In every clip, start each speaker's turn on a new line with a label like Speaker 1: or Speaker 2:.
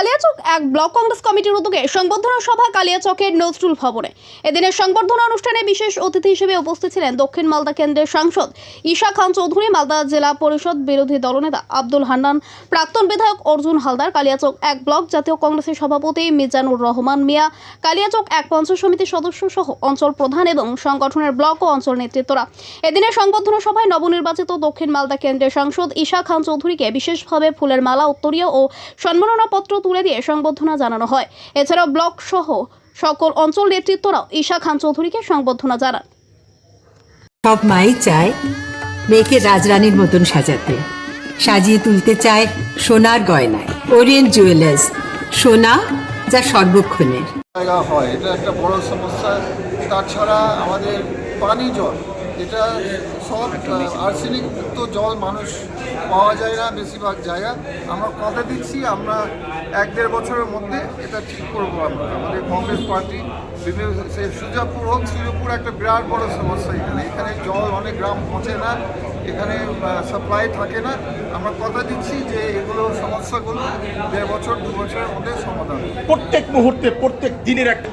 Speaker 1: কালিয়াচক এক ব্লক কংগ্রেস কমিটির উদ্যোগে সংবর্ধনা সভা কালিয়াচকের নজরুল ভবনে এদিনের সংবর্ধনা অনুষ্ঠানে বিশেষ অতিথি হিসেবে উপস্থিত ছিলেন দক্ষিণ মালদা কেন্দ্রের সাংসদ ঈশা খান চৌধুরী মালদা জেলা পরিষদ বিরোধী দলনেতা আব্দুল হান্নান প্রাক্তন বিধায়ক অর্জুন হালদার কালিয়াচক এক ব্লক জাতীয় কংগ্রেসের সভাপতি মিজানুর রহমান মিয়া কালিয়াচক এক পঞ্চ সমিতির সদস্য সহ অঞ্চল প্রধান এবং সংগঠনের ব্লক ও অঞ্চল নেতৃত্বরা এদিনের সংবর্ধনা সভায় নবনির্বাচিত দক্ষিণ মালদা কেন্দ্রের সাংসদ ঈশা খান চৌধুরীকে বিশেষভাবে ফুলের মালা উত্তরীয় ও সম্মাননাপত্র তুলে দিয়ে সংবর্ধনা জানানো হয় এছাড়াও ব্লক সহ সকল অঞ্চল নেতৃত্বরাও ঈশা খান চৌধুরীকে সংবর্ধনা জানান
Speaker 2: সব মাই চায় মেয়েকে রাজরানীর মতন সাজাতে সাজিয়ে তুলতে চায় সোনার গয়নায় ওরিয়েন্ট জুয়েলার্স সোনা যা সর্বক্ষণের
Speaker 3: হয় এটা একটা বড় সমস্যা তাছাড়া আমাদের পানি জল এটা সব আর্সেনিক মুক্ত জল মানুষ পাওয়া যায় না বেশিরভাগ জায়গা আমরা কথা দিচ্ছি আমরা এক দেড় বছরের মধ্যে এটা ঠিক করবো আমরা আমাদের কংগ্রেস পার্টি বিভিন্ন সেই সুজাপুর হোক সুজাপুর একটা বিরাট বড় সমস্যা এখানে এখানে জল অনেক গ্রাম পৌঁছে না এখানে সাপ্লাই থাকে না আমরা কথা দিচ্ছি যে এগুলো সমস্যাগুলো দেড় বছর দু বছরের মধ্যে সমাধান
Speaker 4: প্রত্যেক মুহূর্তে প্রত্যেক দিনের একটা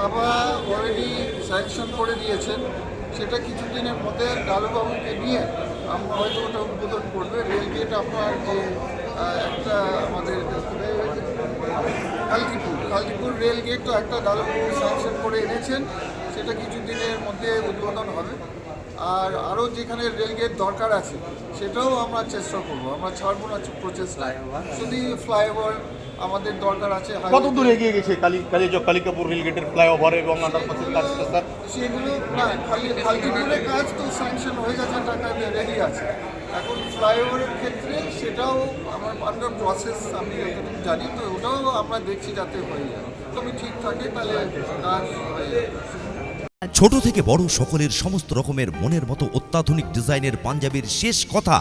Speaker 3: বাবা অলরেডি স্যাংশন করে দিয়েছেন সেটা কিছুদিনের মধ্যে লালুবাবুকে নিয়ে আমরা হয়তো ওটা উদ্বোধন করবে রেলগেট আপনার যে একটা আমাদের কালকিপুর কালকিপুর তো একটা লালুবাবু সাংসেন করে এনেছেন সেটা কিছুদিনের মধ্যে উদ্বোধন হবে আর আরও যেখানে রেলগেট দরকার আছে সেটাও আমরা চেষ্টা করব আমরা ছাড়বো না প্রচেষ্টা শুধু ফ্লাইওভার আমাদের দরকার আছে
Speaker 5: কত দূর এগিয়ে গেছে কালি কালী কালী কালিকাপুর রেল গেটের ফ্লাইওভার এবং আন্ডারপাসের কাজ স্যার
Speaker 3: সেগুলো না খালি খালি কাজ তো স্যাংশন হয়ে গেছে টাকা রেডি আছে এখন ফ্লাইওভারের ক্ষেত্রে সেটাও আমার আন্ডার প্রসেস আমি জানি তো ওটাও আমরা দেখছি যাতে হয়ে যায় তবে ঠিক থাকে তাহলে কাজ হয়ে
Speaker 6: ছোট থেকে বড় সকলের সমস্ত রকমের মনের মতো অত্যাধুনিক ডিজাইনের পাঞ্জাবির শেষ কথা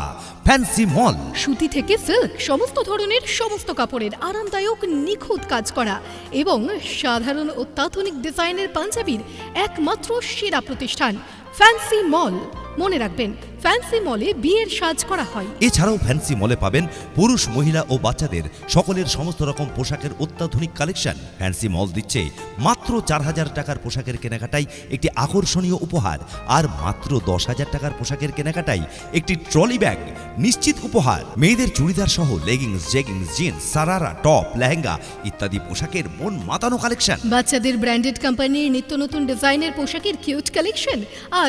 Speaker 6: ফ্যান্সি মল
Speaker 7: সুতি থেকে সিল্ক সমস্ত ধরনের সমস্ত কাপড়ের আরামদায়ক নিখুঁত কাজ করা এবং সাধারণ অত্যাধুনিক ডিজাইনের পাঞ্জাবির একমাত্র সেরা প্রতিষ্ঠান ফ্যান্সি মল মনে রাখবেন ফ্যান্সি মলে বিয়ের সাজ করা হয়
Speaker 6: এছাড়াও ফ্যান্সি মলে পাবেন পুরুষ মহিলা ও বাচ্চাদের সকলের সমস্ত রকম পোশাকের অত্যাধুনিক কালেকশন ফ্যান্সি মল দিচ্ছে মাত্র চার হাজার টাকার পোশাকের কেনাকাটাই একটি আকর্ষণীয় উপহার আর মাত্র দশ হাজার টাকার পোশাকের কেনাকাটাই একটি ট্রলি ব্যাগ নিশ্চিত উপহার মেয়েদের চুড়িদার সহ leggings jeggings jeans sharara top lehenga ইত্যাদি পোশাকের মন মাতানো কালেকশন
Speaker 7: বাচ্চাদের ব্র্যান্ডেড কোম্পানির নিত্য নতুন ডিজাইনের পোশাকের কিউট কালেকশন আর